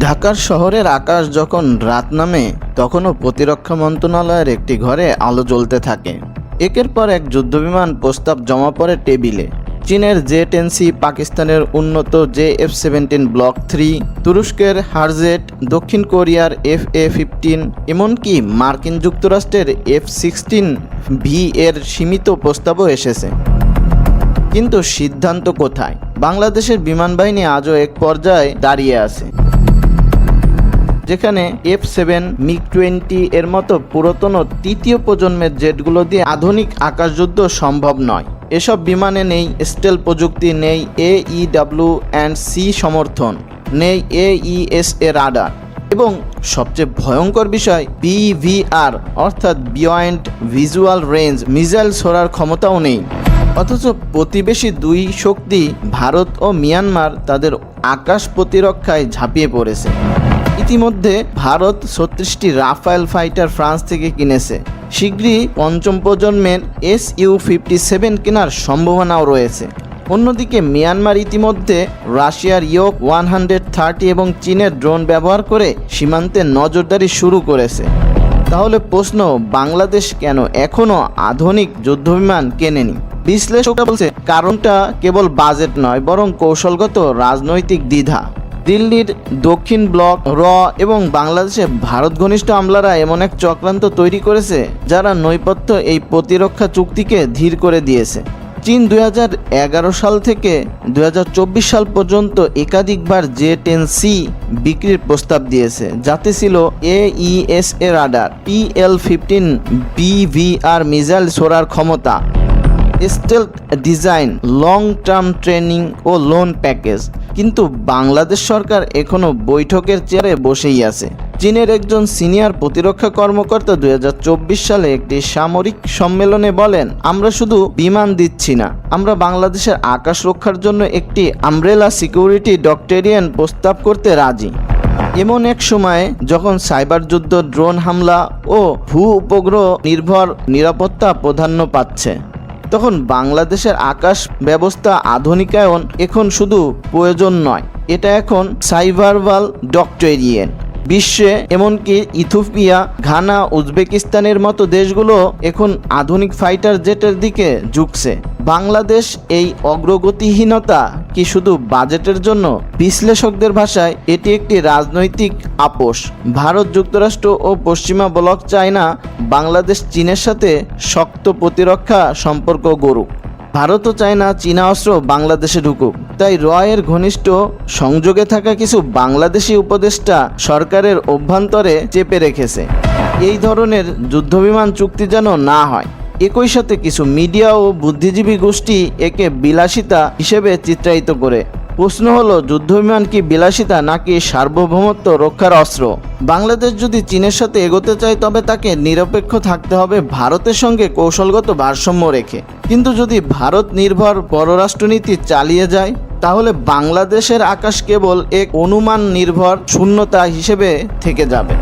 ঢাকার শহরের আকাশ যখন রাত নামে, তখনও প্রতিরক্ষা মন্ত্রণালয়ের একটি ঘরে আলো জ্বলতে থাকে। একের পর এক যুদ্ধবিমান প্রস্তাব জমা পড়ে টেবিলে। চীনের জে টেন সি, পাকিস্তানের উন্নত J F seventeen block three, তুরস্কের হারজেট, দক্ষিণ কোরিয়ার এফ এ ফিফটিন, এমনকি মার্কিন যুক্তরাষ্ট্রের এফ সিক্সটিন ভি এর সীমিত প্রস্তাবও এসেছে। কিন্তু সিদ্ধান্ত কোথায়? বাংলাদেশের বিমান বাহিনী আজও এক পর্যায়ে দাঁড়িয়ে আছে। যেখানে এফ সেভেন মিগ টোয়েন্টি এর মতো পুরাতন তৃতীয় প্রজন্মের জেটগুলো দিয়ে আধুনিক আকাশযুদ্ধ সম্ভব নয়। এসব বিমানে নেই স্টেল প্রযুক্তি নেই A E W and C সমর্থন, নেই এ এস এ রাডার এবং সবচেয়ে ভয়ঙ্কর বিষয় বিভিআর অর্থাৎ বিয়য়েন্ট ভিজুয়াল রেঞ্জ মিসাইল ছোড়ার ক্ষমতাও নেই। অথচ প্রতিবেশী দুই শক্তি ভারত ও মিয়ানমার তাদের আকাশ প্রতিরক্ষায় ঝাঁপিয়ে পড়েছে। ইতিমধ্যে ভারত ছত্রিশটি রাফায়েল ফাইটার ফ্রান্স থেকে কিনেছে। শীঘ্রই পঞ্চম প্রজন্মের এস ইউ ফিফটি সেভেন কেনার সম্ভাবনাও রয়েছে। অন্যদিকে মিয়ানমার ইতিমধ্যে রাশিয়ার ইয়োক ওয়ান হান্ড্রেড থার্টি এবং চীনের ড্রোন ব্যবহার করে সীমান্তে নজরদারি শুরু করেছে। তাহলে প্রশ্ন, বাংলাদেশ কেন এখনও আধুনিক যুদ্ধবিমান কেনেনি? বিশ্লেষকরা বলছে, কারণটা কেবল বাজেট নয়, বরং কৌশলগত রাজনৈতিক দ্বিধা। দিল্লির দক্ষিণ ব্লক, র এবং বাংলাদেশে ভারত ঘনিষ্ঠ আমলারা এমন এক চক্রান্ত তৈরি করেছে যারা নৈপথ্য এই প্রতিরক্ষা চুক্তিকে ধীর করে দিয়েছে। চীন দু হাজার এগারো সাল থেকে দু হাজার চব্বিশ সাল পর্যন্ত একাধিকবার জে টেন সি বিক্রির প্রস্তাব দিয়েছে, যাতে ছিল A S A radar PL fifteen BVR missile ছোড়ার ক্ষমতা। Stealth design long term training ও লোন প্যাকেজ কিন্তু বাংলাদেশ সরকার এখনও বৈঠকের চেয়ারে বসেই আছে। চীনের একজন সিনিয়র প্রতিরক্ষা কর্মকর্তা দু হাজার চব্বিশ সালে একটি সামরিক সম্মেলনে বলেন, আমরা শুধু বিমান দিচ্ছি না, আমরা বাংলাদেশের আকাশ রক্ষার জন্য একটি আমব্রেলা সিকিউরিটি ডক্টেরিয়ান প্রস্তাব করতে রাজি। এমন এক সময়ে যখন সাইবার যুদ্ধ ড্রোন হামলা ও ভূ উপগ্রহ নির্ভর নিরাপত্তা প্রাধান্য পাচ্ছে তখন বাংলাদেশের আকাশ ব্যবস্থা আধুনিকায়ন এখন শুধু প্রয়োজন নয় এটা এখন সাইবারভাল ডক্টেরিয়েন। বিশ্বে, এমনকি ইথোপিয়া ঘানা, উজবেকিস্তানের মতো দেশগুলো এখন আধুনিক ফাইটার জেটের দিকে ঝুঁকছে। বাংলাদেশ এই অগ্রগতিহীনতা কি শুধু বাজেটের জন্য? বিশ্লেষকদের ভাষায়, এটি একটি রাজনৈতিক আপোষ। ভারত যুক্তরাষ্ট্র ও পশ্চিমা ব্লক চায় না বাংলাদেশ, চীনের সাথে শক্ত প্রতিরক্ষা সম্পর্ক গড়ুক। ভারতও চায় না চীনা অস্ত্র বাংলাদেশে ঢুকুক। তাই রয়ের ঘনিষ্ঠ সংযোগে থাকা কিছু বাংলাদেশি উপদেষ্টা সরকারের অভ্যন্তরে চেপে রেখেছে। এই ধরনের যুদ্ধবিমান চুক্তি যেন না হয়। একই সাথে কিছু মিডিয়া ও বুদ্ধিজীবী গোষ্ঠী একে বিলাসিতা হিসেবে চিত্রায়িত করে। প্রশ্ন হলো, যুদ্ধবিমান কি বিলাসিতা নাকি সার্বভৌমত্ব রক্ষার অস্ত্র? বাংলাদেশ যদি চীনের সাথে এগোতে চায়, তবে তাকে নিরপেক্ষ থাকতে হবে ভারতের সঙ্গে কৌশলগত ভারসাম্য রেখে। কিন্তু যদি ভারত নির্ভর পররাষ্ট্রনীতি চালিয়ে যায়, তাহলে বাংলাদেশের আকাশ কেবল এক অনুমান নির্ভর শূন্যতা হিসেবে থেকে যাবে।